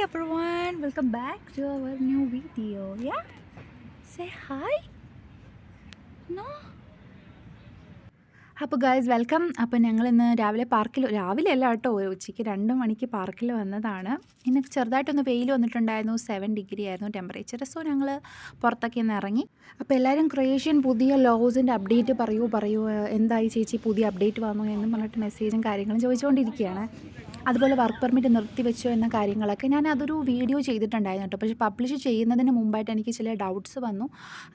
everyone, welcome back to our new video. Yeah? Say hi. No? അപ്പോൾ guys welcome അപ്പോൾ ഞങ്ങൾ ഇന്ന് രാവിലെ പാർക്കിൽ രാവിലെ അല്ല കേട്ടോ ഉച്ചയ്ക്ക് രണ്ട് മണിക്ക് പാർക്കിൽ വന്നതാണ് ഇന്ന് ചെറുതായിട്ടൊന്ന് വെയിൽ വന്നിട്ടുണ്ടായിരുന്നു സെവൻ ഡിഗ്രി ആയിരുന്നു ടെമ്പറേച്ചർ സോ ഞങ്ങൾ പുറത്തൊക്കെ ഒന്ന് ഇറങ്ങി അപ്പോൾ എല്ലാവരും ക്രൊയേഷ്യൻ പുതിയ ലോസിന്റെ അപ്ഡേറ്റ് പറയൂ പറയൂ എന്തായി ചേച്ചി പുതിയ അപ്ഡേറ്റ് വന്നു എന്നും പറഞ്ഞിട്ട് മെസ്സേജും കാര്യങ്ങളും ചോദിച്ചുകൊണ്ടിരിക്കുകയാണ് അതുപോലെ വർക്ക് പെർമിറ്റ് നിർത്തിവെച്ചോ എന്ന കാര്യങ്ങളൊക്കെ ഞാൻ അതൊരു വീഡിയോ ചെയ്തിട്ടുണ്ടായിരുന്നു കേട്ടോ. പക്ഷേ പബ്ലിഷ് ചെയ്യുന്നതിന് മുമ്പായിട്ട് എനിക്ക് ചില ഡൗട്ട്സ് വന്നു.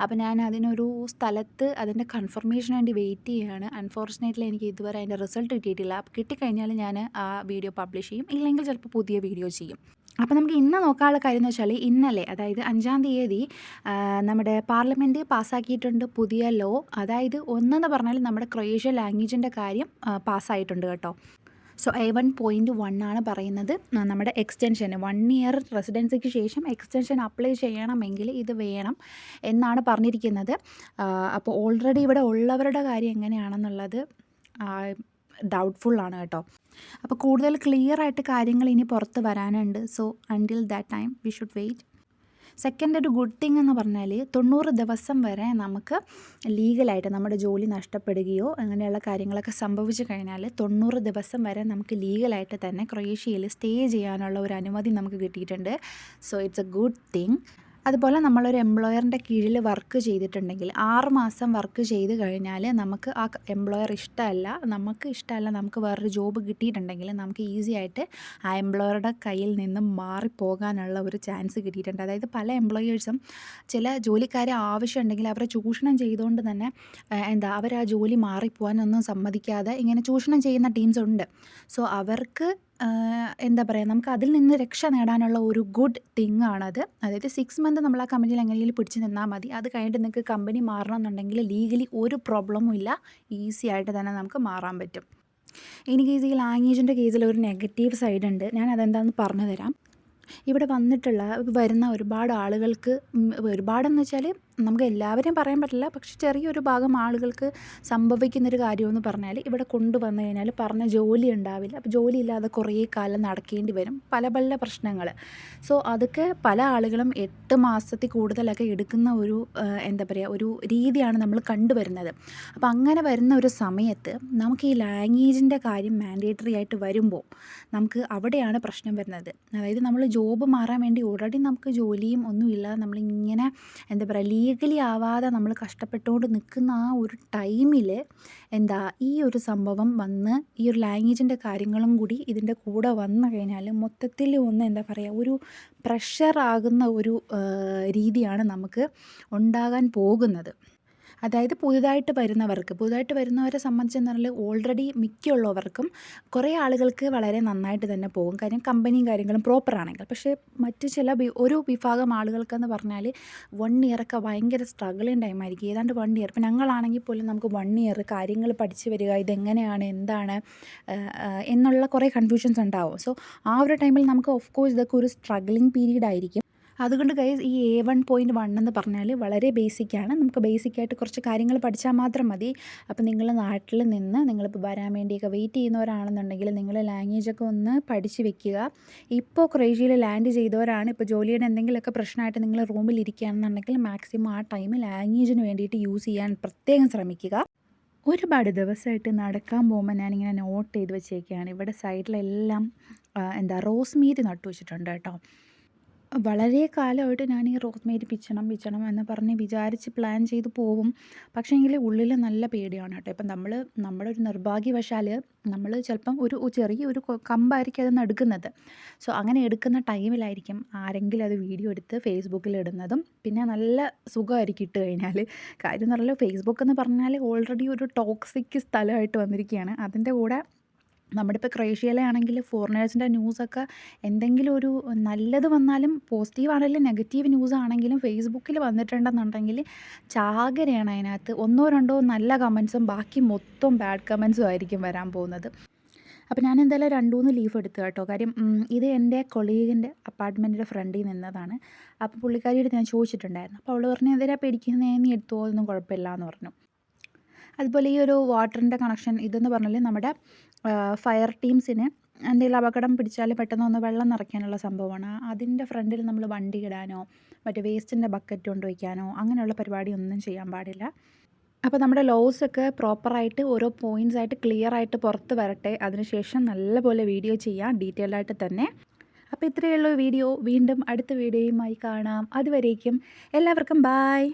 അപ്പോൾ ഞാൻ അതിനൊരു സ്ഥലത്ത് അതിന്റെ കൺഫർമേഷന് വേണ്ടി വെയിറ്റ് ചെയ്യുകയാണ് അൺഫോർച്ചുനേറ്റ്ലി എനിക്ക് ഇതുവരെ അതിന്റെ റിസൾട്ട് കിട്ടിയിട്ടില്ല. കിട്ടിക്കഴിഞ്ഞാൽ ഞാൻ ആ വീഡിയോ പബ്ലിഷ് ചെയ്യും. ഇല്ലെങ്കിൽ ചിലപ്പോൾ പുതിയ വീഡിയോ ചെയ്യും. അപ്പോൾ നമുക്ക് ഇന്ന് നോക്കാനുള്ള കാര്യം എന്ന് വെച്ചാൽ ഇന്നലെ അതായത് അഞ്ചാം തീയതി നമ്മുടെ പാർലമെന്റ് പാസ്സാക്കിയിട്ടുണ്ട് പുതിയ ലോ അതായത് ഒന്നെന്ന് പറഞ്ഞാൽ നമ്മുടെ ക്രൊയേഷ്യ ലാംഗ്വേജിന്റെ കാര്യം പാസ്സായിട്ടുണ്ട് കേട്ടോ. So A one point one ആണ് പറയുന്നത്. നമ്മുടെ എക്സ്റ്റൻഷൻ വൺ ഇയർ റെസിഡൻസിക്ക് ശേഷം എക്സ്റ്റൻഷൻ അപ്ലൈ ചെയ്യണമെങ്കിൽ ഇത് വേണം എന്നാണ് പറഞ്ഞിരിക്കുന്നത്. അപ്പോൾ ഓൾറെഡി ഇവിടെ ഉള്ളവരുടെ കാര്യം എങ്ങനെയാണെന്നുള്ളത് ആണ് കേട്ടോ. അപ്പോൾ കൂടുതൽ ക്ലിയർ ആയിട്ട് കാര്യങ്ങൾ ഇനി പുറത്ത് വരാനുണ്ട്. So until that time we should wait second ഒരു ഗുഡ് തിങ് എന്ന് പറഞ്ഞാൽ തൊണ്ണൂറ് ദിവസം വരെ നമുക്ക് ലീഗലായിട്ട് നമ്മുടെ ജോലി നഷ്ടപ്പെടുകയോ അങ്ങനെയുള്ള കാര്യങ്ങളൊക്കെ സംഭവിച്ചു കഴിഞ്ഞാൽ തൊണ്ണൂറ് ദിവസം വരെ നമുക്ക് ലീഗലായിട്ട് തന്നെ ക്രൊയേഷ്യയിൽ സ്റ്റേ ചെയ്യാനുള്ള ഒരു അനുമതി നമുക്ക് കിട്ടിയിട്ടുണ്ട്. So it's a good thing അതുപോലെ നമ്മളൊരു എംപ്ലോയറിന്റെ കീഴിൽ വർക്ക് ചെയ്തിട്ടുണ്ടെങ്കിൽ ആറ് മാസം വർക്ക് ചെയ്ത് കഴിഞ്ഞാൽ നമുക്ക് ആ എംപ്ലോയർ ഇഷ്ടമല്ല നമുക്ക് ഇഷ്ടമല്ല നമുക്ക് വേറൊരു ജോബ് കിട്ടിയിട്ടുണ്ടെങ്കിൽ നമുക്ക് ഈസി ആയിട്ട് ആ എംപ്ലോയറുടെ കയ്യിൽ നിന്നും മാറിപ്പോകാനുള്ള ഒരു ചാൻസ് കിട്ടിയിട്ടുണ്ട്. അതായത് പല എംപ്ലോയേഴ്സും ചില ജോലിക്കാരെ ആവശ്യമുണ്ടെങ്കിൽ അവരെ ചൂഷണം ചെയ്തുകൊണ്ട് തന്നെ എന്താ അവർ ആ ജോലി മാറിപ്പോകാനൊന്നും സമ്മതിക്കാതെ ഇങ്ങനെ ചൂഷണം ചെയ്യുന്ന ടീംസ് ഉണ്ട്. സോ അവർക്ക് എന്താ പറയുക നമുക്ക് അതിൽ നിന്ന് രക്ഷ നേടാനുള്ള ഒരു ഗുഡ് തിങ് ആണത്. അതായത് സിക്സ് മന്ത് നമ്മൾ ആ കമ്പനിയിൽ എങ്ങനെയെങ്കിലും പിടിച്ച് നിന്നാൽ മതി. അത് കഴിഞ്ഞിട്ട് നിങ്ങൾക്ക് കമ്പനി മാറണം എന്നുണ്ടെങ്കിൽ ലീഗലി ഒരു പ്രോബ്ലമും ഇല്ല. ഈസി ആയിട്ട് തന്നെ നമുക്ക് മാറാൻ പറ്റും. എനിക്ക് ഈ ലാംഗ്വേജിന്റെ കേസിൽ ഒരു നെഗറ്റീവ് സൈഡ് ഉണ്ട്. ഞാൻ അതെന്താണെന്ന് പറഞ്ഞു തരാം ഇവിടെ വന്നിട്ടുള്ള വരുന്ന ഒരുപാട് ആളുകൾക്ക് ഒരുപാടെന്ന് വെച്ചാൽ നമുക്ക് എല്ലാവരെയും പറയാൻ പറ്റില്ല. പക്ഷെ ചെറിയൊരു ഭാഗം ആളുകൾക്ക് സംഭവിക്കുന്നൊരു കാര്യമെന്ന് പറഞ്ഞാൽ ഇവിടെ കൊണ്ടുവന്നു കഴിഞ്ഞാൽ പറഞ്ഞ ജോലി ഉണ്ടാവില്ല. അപ്പോൾ ജോലി ഇല്ലാതെ കുറേ കാലം നടക്കേണ്ടി വരും. പല പല പ്രശ്നങ്ങൾ സോ അതൊക്കെ പല ആളുകളും എട്ട് മാസത്തിൽ കൂടുതലൊക്കെ എടുക്കുന്ന ഒരു എന്താ പറയുക ഒരു രീതിയാണ് നമ്മൾ കണ്ടുവരുന്നത്. അപ്പോൾ അങ്ങനെ വരുന്ന ഒരു സമയത്ത് നമുക്ക് ഈ ലാംഗ്വേജിന്റെ കാര്യം മാൻഡേറ്ററി ആയിട്ട് വരുമ്പോൾ നമുക്ക് അവിടെയാണ് പ്രശ്നം വരുന്നത്. അതായത് നമ്മൾ ജോബ് മാറാൻ വേണ്ടി ഓൾറെഡി നമുക്ക് ജോലിയും ഒന്നുമില്ലാതെ നമ്മളിങ്ങനെ എന്താ പറയുക ലീഗലി ആവാതെ നമ്മൾ കഷ്ടപ്പെട്ടുകൊണ്ട് നിൽക്കുന്ന ആ ഒരു ടൈമിൽ എന്താ ഈ ഒരു സംഭവം വന്ന് ഈ ഒരു ലാംഗ്വേജിന്റെ കാര്യങ്ങളും കൂടി ഇതിന്റെ കൂടെ വന്നു കഴിഞ്ഞാൽ മൊത്തത്തിൽ ഒന്ന് എന്താ പറയുക ഒരു പ്രഷറാകുന്ന ഒരു രീതിയാണ് നമുക്ക് ഉണ്ടാകാൻ പോകുന്നത്. അതായത് പുതുതായിട്ട് വരുന്നവർക്ക് പുതുതായിട്ട് വരുന്നവരെ സംബന്ധിച്ച് പറഞ്ഞാൽ ഓൾറെഡി മിക്കുള്ളവർക്കും കുറേ ആളുകൾക്ക് വളരെ നന്നായിട്ട് തന്നെ പോകും. കാര്യം കമ്പനിയും കാര്യങ്ങളും പ്രോപ്പർ ആണെങ്കിൽ. പക്ഷേ മറ്റ് ചില ഒരു വിഭാഗം ആളുകൾക്കെന്ന് പറഞ്ഞാൽ വൺ ഇയറൊക്കെ ഭയങ്കര സ്ട്രഗിളിങ് ടൈമായിരിക്കും ഏതാണ്ട് വൺ ഇയർ ഇപ്പം ഞങ്ങളാണെങ്കിൽ പോലും നമുക്ക് വൺ ഇയർ കാര്യങ്ങൾ പഠിച്ചു വരിക ഇതെങ്ങനെയാണ് എന്താണ് എന്നുള്ള കുറേ കൺഫ്യൂഷൻസ് ഉണ്ടാവും. സോ ആ ഒരു ടൈമിൽ നമുക്ക് ഓഫ് കോഴ്സ് ഇതൊക്കെ ഒരു സ്ട്രഗിളിങ് പീരീഡ് ആയിരിക്കും. അതുകൊണ്ട് ഗൈസ് ഈ എ വൺ പോയിന്റ് വൺ എന്ന് പറഞ്ഞാൽ വളരെ ബേസിക്കാണ് നമുക്ക് ബേസിക്കായിട്ട് കുറച്ച് കാര്യങ്ങൾ പഠിച്ചാൽ മാത്രം മതി. അപ്പോൾ നിങ്ങൾ നാട്ടിൽ നിന്ന് നിങ്ങളിപ്പോൾ വരാൻ വേണ്ടിയൊക്കെ വെയിറ്റ് ചെയ്യുന്നവരാണെന്നുണ്ടെങ്കിൽ നിങ്ങൾ ലാംഗ്വേജൊക്കെ ഒന്ന് പഠിച്ച് വെക്കുക. ഇപ്പോൾ ക്രേഷ്യയിൽ ലാൻഡ് ചെയ്തവരാണ്. ഇപ്പോൾ ജോലിയുടെ എന്തെങ്കിലുമൊക്കെ പ്രശ്നമായിട്ട് നിങ്ങൾ റൂമിൽ ഇരിക്കുകയാണെന്നുണ്ടെങ്കിൽ മാക്സിമം ആ ടൈം ലാംഗ്വേജിന് വേണ്ടിയിട്ട് യൂസ് ചെയ്യാൻ പ്രത്യേകം ശ്രമിക്കുക. ഒരുപാട് ദിവസമായിട്ട് നടക്കാൻ പോകുമ്പോൾ ഞാനിങ്ങനെ നോട്ട് ചെയ്ത് വെച്ചേക്കുകയാണ് ഇവിടെ സൈഡിലെല്ലാം എന്താ റോസ് മീറ്റ് നട്ടു വെച്ചിട്ടുണ്ട് കേട്ടോ. വളരെ കാലമായിട്ട് ഞാൻ ഈ റോസ്മേരി പിച്ചണം പിച്ചണം എന്ന് പറഞ്ഞ് വിചാരിച്ച് പ്ലാൻ ചെയ്ത് പോകും പക്ഷേങ്കിൽ ഉള്ളിൽ നല്ല പേടിയാണ് കേട്ടോ. ഇപ്പം നമ്മൾ നമ്മുടെ ഒരു നിർഭാഗ്യവശാൽ നമ്മൾ ചിലപ്പം ഒരു ചെറിയ ഒരു കമ്പായിരിക്കും അതൊന്ന് എടുക്കുന്നത്. സോ അങ്ങനെ എടുക്കുന്ന ടൈമിലായിരിക്കും ആരെങ്കിലും അത് വീഡിയോ എടുത്ത് ഫേസ്ബുക്കിൽ ഇടുന്നതും. പിന്നെ നല്ല സുഖമായിരിക്കും ഇട്ട് കഴിഞ്ഞാൽ കാര്യം എന്ന് പറഞ്ഞാൽ ഫേസ്ബുക്ക് എന്ന് പറഞ്ഞാൽ ഓൾറെഡി ഒരു ടോക്സിക് സ്ഥലമായിട്ട് വന്നിരിക്കുകയാണ്. അതിന്റെ കൂടെ നമ്മുടെ ഇപ്പോൾ ക്രൊയേഷ്യയിലാണെങ്കിൽ ഫോറിനേഴ്സിന്റെ ന്യൂസൊക്കെ എന്തെങ്കിലും ഒരു നല്ലത് വന്നാലും പോസിറ്റീവ് ആണെങ്കിലും നെഗറ്റീവ് ന്യൂസ് ആണെങ്കിലും ഫേസ്ബുക്കിൽ വന്നിട്ടുണ്ടെന്നുണ്ടെങ്കിൽ ചാകരയാണ് അതിനകത്ത്. ഒന്നോ രണ്ടോ നല്ല കമൻസും ബാക്കി മൊത്തം ബാഡ് കമൻസും ആയിരിക്കും വരാൻ പോകുന്നത്. അപ്പോൾ ഞാൻ എന്തായാലും രണ്ടു മൂന്ന് ലീഫ് എടുത്തു കേട്ടോ. കാര്യം ഇത് എന്റെ കൊളീഗിന്റെ അപ്പാർട്ട്മെന്റിന്റെ ഫ്രണ്ടിൽ നിന്നതാണ്. അപ്പോൾ പുള്ളിക്കാരിയോട് ഞാൻ ചോദിച്ചിട്ടുണ്ടായിരുന്നു. അപ്പോൾ അവൾ പറഞ്ഞു എന്തിനാ പേടിക്കുന്നേ? നീ എടുത്തോ ഒന്നും കുഴപ്പമില്ല എന്ന് പറഞ്ഞു. അതുപോലെ ഈ ഒരു വാട്ടറിന്റെ കണക്ഷൻ ഇതെന്ന് പറഞ്ഞാൽ നമ്മുടെ ഫയർ ടീംസിന് എന്തെങ്കിലും അപകടം പിടിച്ചാൽ പെട്ടെന്ന് ഒന്ന് വെള്ളം നിറയ്ക്കാനുള്ള സംഭവമാണ്. അതിന്റെ ഫ്രണ്ടിൽ നമ്മൾ വണ്ടി ഇടാനോ മറ്റേ വേസ്റ്റിന്റെ ബക്കറ്റ് കൊണ്ട് വയ്ക്കാനോ അങ്ങനെയുള്ള പരിപാടിയൊന്നും ചെയ്യാൻ പാടില്ല. അപ്പോൾ നമ്മുടെ ലോസൊക്കെ പ്രോപ്പറായിട്ട് ഓരോ പോയിന്റ്സ് ആയിട്ട് ക്ലിയർ ആയിട്ട് പുറത്ത് വരട്ടെ. അതിനുശേഷം നല്ലപോലെ വീഡിയോ ചെയ്യാം ഡീറ്റെയിൽ ആയിട്ട് തന്നെ. അപ്പോൾ ഇത്രയുള്ള വീഡിയോ. വീണ്ടും അടുത്ത വീഡിയോയുമായി കാണാം. അതുവരേക്കും എല്ലാവർക്കും ബായ്